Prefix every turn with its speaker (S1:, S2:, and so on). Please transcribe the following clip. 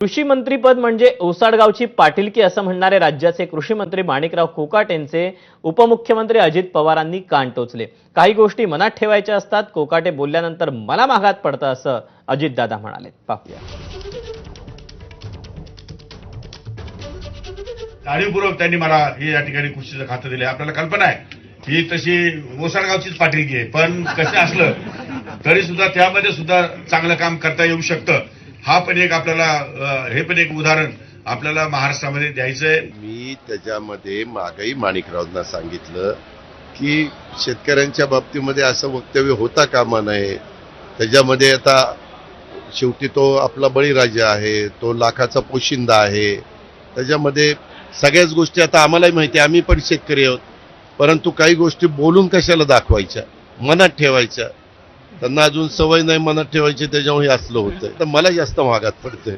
S1: कृषी मंत्रीपद म्हणजे ओसाडगावची पाटीलकी असं म्हणणारे राज्याचे कृषी मंत्री माणिकराव कोकाटेंचे उपमुख्यमंत्री अजित पवारांनी कान टोचले. काही गोष्टी मनात ठेवायच्या असतात कोकाटे बोलल्यानंतर मला मागात पडतं असं अजितदादा म्हणाले. पाहूया.
S2: जाणीवपूर्वक त्यांनी मला हे या ठिकाणी कृषीचं खातं दिले आपल्याला कल्पना आहे. ही तशी ओसाडगावचीच पाटीलकी आहे. पण कसं असलं तरी सुद्धा त्यामध्ये सुद्धा चांगलं काम करता येऊ शकतं. हा पण एक आपल्याला हे पण एक उदाहरण आपल्याला महाराष्ट्रामध्ये द्यायचंय.
S3: मी त्याच्यामध्ये मागही माणिकरावांना सांगितलं की शेतकऱ्यांच्या बाबतीमध्ये असं वक्तव्य होता कामा नये. त्याच्यामध्ये आता शेवटी तो आपला बळीराजा आहे तो लाखाचा पोशिंदा आहे. त्याच्यामध्ये सगळ्याच गोष्टी आता आम्हालाही माहिती आहे आम्ही पण शेतकरी आहोत. परंतु काही गोष्टी बोलून कशाला दाखवायच्या मनात ठेवायच्या? त्यांना अजून सवय नाही मनात ठेवायची त्याच्यामुळे हे असलं होतं तर मला जास्त महागात पडतंय.